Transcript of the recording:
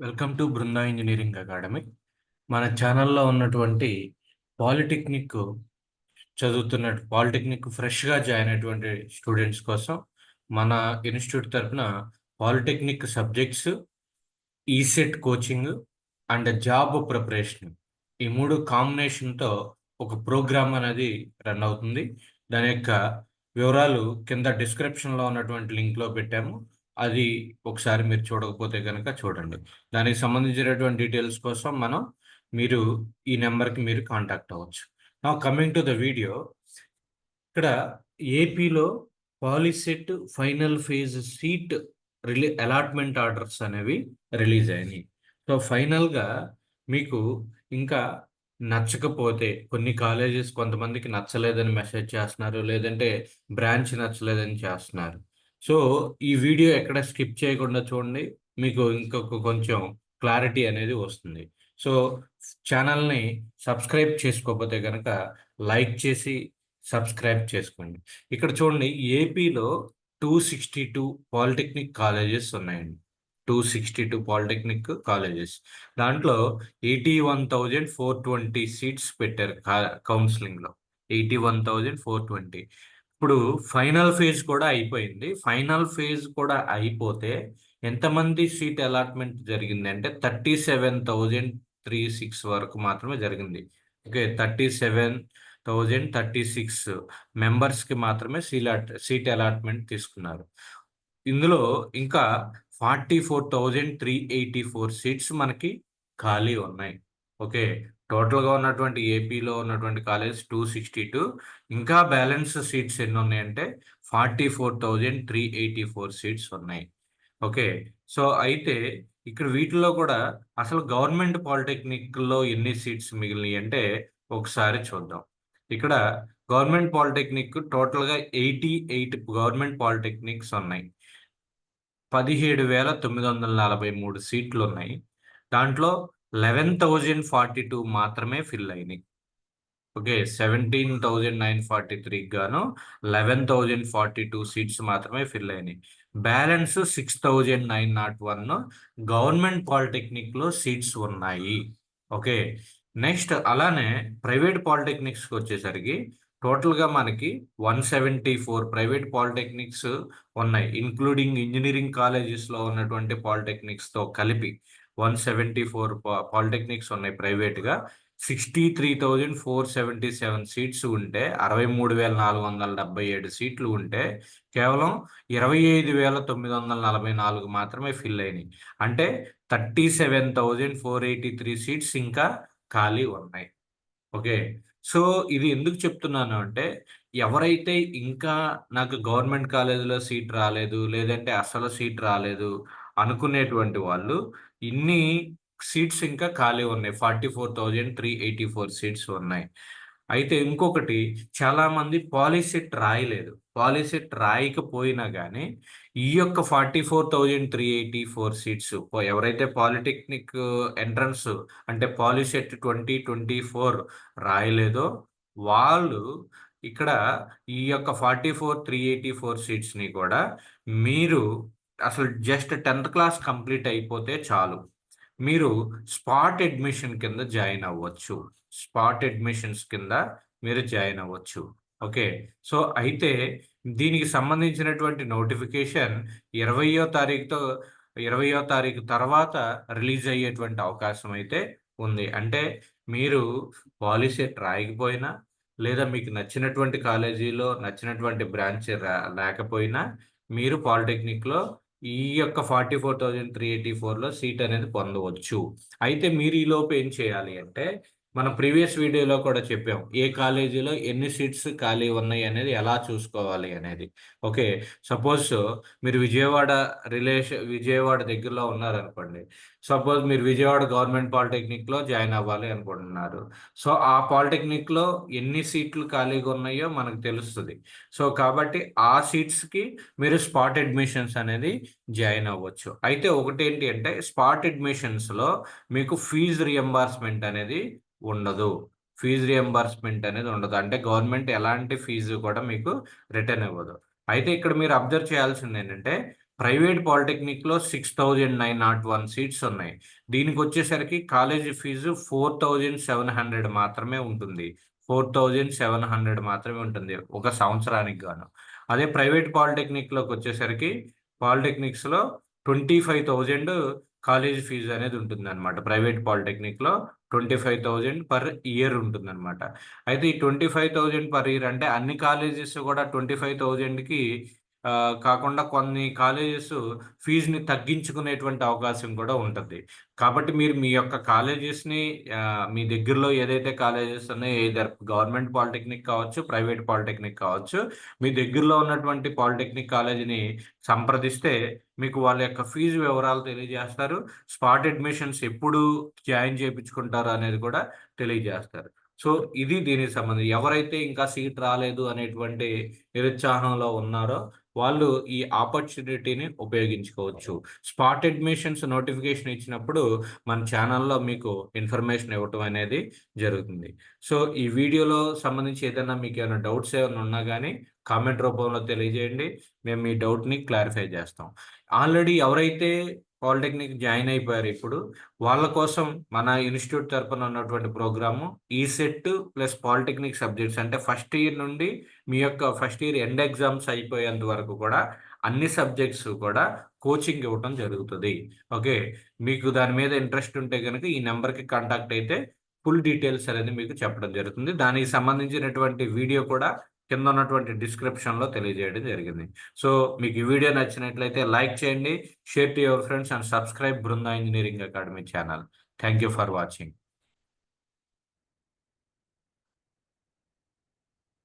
Welcome to Brinda engineering academy. మన ఛానల్లో ఉన్నటువంటి పాలిటెక్నిక్ చదువుతున్న పాలిటెక్నిక్ ఫ్రెష్గా జాయిన్ అయినటువంటి స్టూడెంట్స్ కోసం మన ఇన్స్టిట్యూట్ తరఫున polytechnic subjects ECET coaching and job preparation ఈ మూడు కాంబినేషన్తో ఒక ప్రోగ్రామ్ అనేది రన్ అవుతుంది. దాని యొక్క వివరాలు కింద డిస్క్రిప్షన్లో ఉన్నటువంటి లింక్లో పెట్టాము. అది ఒకసారి మీరు చూడకపోతే కనుక చూడండి. దానికి సంబంధించినటువంటి డీటెయిల్స్ కోసం మనం మీరు ఈ నెంబర్కి మీరు కాంటాక్ట్ అవ్వచ్చు. నా కమింగ్ టు ద వీడియో ఇక్కడ ఏపీలో పాలిసెట్ ఫైనల్ ఫేజ్ సీట్ రిలీ అలాట్మెంట్ ఆర్డర్స్ అనేవి రిలీజ్ అయినాయి. సో ఫైనల్గా మీకు ఇంకా నచ్చకపోతే కొన్ని కాలేజెస్ కొంతమందికి నచ్చలేదని మెసేజ్ చేస్తున్నారు లేదంటే బ్రాంచ్ నచ్చలేదని చేస్తున్నారు. సో ఈ వీడియో ఎక్కడ స్కిప్ చేయకుండా చూడండి. మీకు ఇంకొక కొంచెం క్లారిటీ అనేది వస్తుంది. సో ఛానల్ని సబ్స్క్రైబ్ చేసుకోకపోతే కనుక లైక్ చేసి సబ్స్క్రైబ్ చేసుకోండి. ఇక్కడ చూడండి ఏపీలో two sixty two polytechnic colleges ఉన్నాయండి. Two sixty two polytechnic colleges. దాంట్లో eighty one thousand four twenty seats పెట్టారు కౌన్సిలింగ్లో. Eighty one thousand four twenty. ఇప్పుడు ఫైనల్ ఫేజ్ కూడా అయిపోయింది. ఫైనల్ ఫేజ్ కూడా అయిపోతే ఎంతమంది సీట్ అలాట్మెంట్ జరిగింది అంటే thirty seven thousand three six వరకు మాత్రమే జరిగింది. Okay thirty seven thousand thirty six మెంబర్స్కి మాత్రమే సీలాట్ సీట్ అలాట్మెంట్ తీసుకున్నారు. ఇందులో ఇంకా forty four thousand three eighty four seats మనకి ఖాళీ ఉన్నాయి. ఓకే టోటల్గా ఉన్నటువంటి ఏపీలో ఉన్నటువంటి కాలేజ్ టూ సిక్స్టీ టూ. ఇంకా బ్యాలెన్స్ సీట్స్ ఎన్ని ఉన్నాయంటే forty four thousand three eighty four seats ఉన్నాయి. ఓకే. సో అయితే ఇక్కడ వీటిలో కూడా అసలు గవర్నమెంట్ పాలిటెక్నిక్లో ఎన్ని సీట్స్ మిగిలినాయి అంటే ఒకసారి చూద్దాం. ఇక్కడ గవర్నమెంట్ పాలిటెక్నిక్ టోటల్గా ఎయిటీ ఎయిట్ గవర్నమెంట్ పాలిటెక్నిక్స్ ఉన్నాయి. పదిహేడు వేల తొమ్మిది వందల నలభై మూడు సీట్లు ఉన్నాయి. దాంట్లో లెవెన్ థౌజండ్ ఫార్టీ టూ మాత్రమే ఫిల్ అయినాయి. Okay seventeen thousand nine forty three గాను eleven thousand forty two seats మాత్రమే ఫిల్ అయినాయి. Balance six thousand nine nought one government పాలిటెక్నిక్లో seats ఉన్నాయి. ఓకే నెక్స్ట్ అలానే ప్రైవేట్ పాలిటెక్నిక్స్కి వచ్చేసరికి టోటల్గా మనకి one seventy four private polytechnics ఉన్నాయి ఇంక్లూడింగ్ ఇంజనీరింగ్ కాలేజెస్లో ఉన్నటువంటి పాలిటెక్నిక్స్తో కలిపి. వన్ సెవెంటీ ఫోర్ పాలిటెక్నిక్స్ ఉన్నాయి ప్రైవేట్గా. Sixty three thousand four seventy seven seats ఉంటే అరవై మూడు వేల నాలుగు వందల డెబ్బై ఏడు సీట్లు ఉంటే కేవలం ఇరవై ఐదు వేల తొమ్మిది వందల నలభై నాలుగు మాత్రమే ఫిల్ అయినాయి. అంటే thirty seven thousand four eighty three seats ఇంకా ఖాళీ ఉన్నాయి. ఓకే? సో ఇది ఎందుకు చెప్తున్నాను అంటే ఎవరైతే ఇంకా నాకు గవర్నమెంట్ కాలేజీలో సీట్ రాలేదు లేదంటే అసలు సీట్ రాలేదు అనుకునేటువంటి వాళ్ళు ఇన్ని సీట్స్ ఇంకా ఖాళీ ఉన్నాయి. Forty four thousand three eighty four seats ఉన్నాయి. అయితే ఇంకొకటి చాలామంది పాలిసెట్ రాయలేదు. పాలిసిట్ రాయకపోయినా కానీ ఈ యొక్క forty four thousand three eighty four seats ఎవరైతే పాలిటెక్నిక్ ఎంట్రన్స్ అంటే పాలిసెట్ ట్వంటీ ట్వంటీ ఫోర్ రాయలేదో వాళ్ళు ఇక్కడ ఈ యొక్క forty four three eighty four సీట్స్ని కూడా మీరు అసలు జస్ట్ టెన్త్ క్లాస్ కంప్లీట్ అయిపోతే చాలు. మీరు స్పాట్ అడ్మిషన్ కింద జాయిన్ అవ్వచ్చు. స్పాట్ అడ్మిషన్స్ కింద మీరు జాయిన్ అవ్వచ్చు. ఓకే? సో అయితే దీనికి సంబంధించినటువంటి నోటిఫికేషన్ ఇరవయో తారీఖుతో ఇరవయో తారీఖు తర్వాత రిలీజ్ అయ్యేటువంటి అవకాశం అయితే ఉంది. అంటే మీరు పాలసీ రాయకపోయినా లేదా మీకు నచ్చినటువంటి కాలేజీలో నచ్చినటువంటి బ్రాంచ్ లేకపోయినా మీరు పాలిటెక్నిక్లో ఈ యొక్క forty four thousand three eighty ఫోర్లో సీట్ అనేది పొందవచ్చు. అయితే మీరు ఈలోపు ఏం చేయాలి అంటే మనం ప్రీవియస్ వీడియోలో కూడా చెప్పాం ఏ కాలేజీలో ఎన్ని సీట్స్ ఖాళీ ఉన్నాయి అనేది ఎలా చూసుకోవాలి అనేది. ఓకే సపోజ్ మీరు విజయవాడ రిలేషన్ విజయవాడ దగ్గరలో ఉన్నారనుకోండి సపోజ్ మీరు విజయవాడ గవర్నమెంట్ పాలిటెక్నిక్లో జాయిన్ అవ్వాలి అనుకుంటున్నారు. సో ఆ పాలిటెక్నిక్లో ఎన్ని సీట్లు ఖాళీగా ఉన్నాయో మనకు తెలుస్తుంది. సో కాబట్టి ఆ సీట్స్కి మీరు స్పాట్ అడ్మిషన్స్ అనేది జాయిన్ అవ్వచ్చు. అయితే ఒకటి ఏంటి అంటే స్పాట్ అడ్మిషన్స్లో మీకు ఫీజు రియంబర్స్మెంట్ అనేది ఉండదు. ఫీజు రియంబర్స్మెంట్ అనేది ఉండదు. అంటే గవర్నమెంట్ ఎలాంటి ఫీజు కూడా మీకు రిటర్న్ ఇవ్వదు. అయితే ఇక్కడ మీరు అబ్జర్వ్ చేయాల్సింది ఏంటంటే private పాలిటెక్నిక్లో six thousand nine nought one seats ఉన్నాయి. దీనికి వచ్చేసరికి college fee four thousand seven hundred మాత్రమే ఉంటుంది. ఫోర్ థౌజండ్ సెవెన్ హండ్రెడ్ మాత్రమే ఉంటుంది ఒక సంవత్సరానికి గాను. అదే ప్రైవేట్ పాలిటెక్నిక్లోకి వచ్చేసరికి పాలిటెక్నిక్స్లో twenty five thousand college fee అనేది ఉంటుంది అనమాట private పాలిటెక్నిక్లో. Twenty five thousand per year ఉంటుంది అనమాట అయితే ఈ twenty five thousand per year అంటే అన్ని కాలేజెస్ కూడా ట్వంటీ ఫైవ్ థౌజండ్కి కాకుండా కొన్ని కాలేజెస్ ఫీజుని తగ్గించుకునేటువంటి అవకాశం కూడా ఉంటుంది. కాబట్టి మీరు మీ యొక్క కాలేజెస్ని మీ దగ్గరలో ఏదైతే కాలేజెస్ ఉన్నాయో ఏదర్ గవర్నమెంట్ పాలిటెక్నిక్ కావచ్చు ప్రైవేట్ పాలిటెక్నిక్ కావచ్చు మీ దగ్గరలో ఉన్నటువంటి పాలిటెక్నిక్ కాలేజీని సంప్రదిస్తే మీకు వాళ్ళ యొక్క ఫీజు వివరాలు తెలియజేస్తారు. స్పాట్ అడ్మిషన్స్ ఎప్పుడు జాయిన్ చేయించుకుంటారు అనేది కూడా తెలియజేస్తారు. సో ఇది దీనికి సంబంధించి ఎవరైతే ఇంకా సీట్ రాలేదు అనేటువంటి నిరుత్సాహంలో ఉన్నారో వాళ్ళు ఈ ఆపర్చునిటీని ఉపయోగించుకోవచ్చు. స్పాట్ అడ్మిషన్స్ నోటిఫికేషన్ ఇచ్చినప్పుడు మన ఛానల్లో మీకు ఇన్ఫర్మేషన్ ఇవ్వటం అనేది జరుగుతుంది. సో ఈ వీడియోలో సంబంధించి ఏదైనా మీకు ఏమైనా డౌట్స్ ఏమైనా ఉన్నా కానీ కామెంట్ రూపంలో తెలియజేయండి. మేము మీ డౌట్ని క్లారిఫై చేస్తాం. ఆల్రెడీ ఎవరైతే పాలిటెక్నిక్ జాయిన్ అయిపోయారు ఇప్పుడు. వాళ్ళ కోసం మన ఇన్స్టిట్యూట్ తరపున ఉన్నటువంటి programme ECET plus polytechnic subjects. అంటే ఫస్ట్ ఇయర్ నుండి మీ యొక్క ఫస్ట్ ఇయర్ ఎండ్ ఎగ్జామ్స్ అయిపోయేంత వరకు కూడా అన్ని సబ్జెక్ట్స్ కూడా కోచింగ్ ఇవ్వటం జరుగుతుంది. ఓకే? మీకు దాని మీద ఇంట్రెస్ట్ ఉంటే కనుక ఈ నెంబర్కి కాంటాక్ట్ అయితే ఫుల్ డీటెయిల్స్ అనేది మీకు చెప్పడం జరుగుతుంది. దానికి సంబంధించినటువంటి వీడియో కూడా కింద ఉన్నటువంటి డిస్క్రిప్షన్లో తెలియజేయడం జరిగింది. సో మీకు ఈ వీడియో నచ్చినట్లయితే లైక్ చేయండి share to your friends and subscribe Brinda engineering academy channel thank you for watching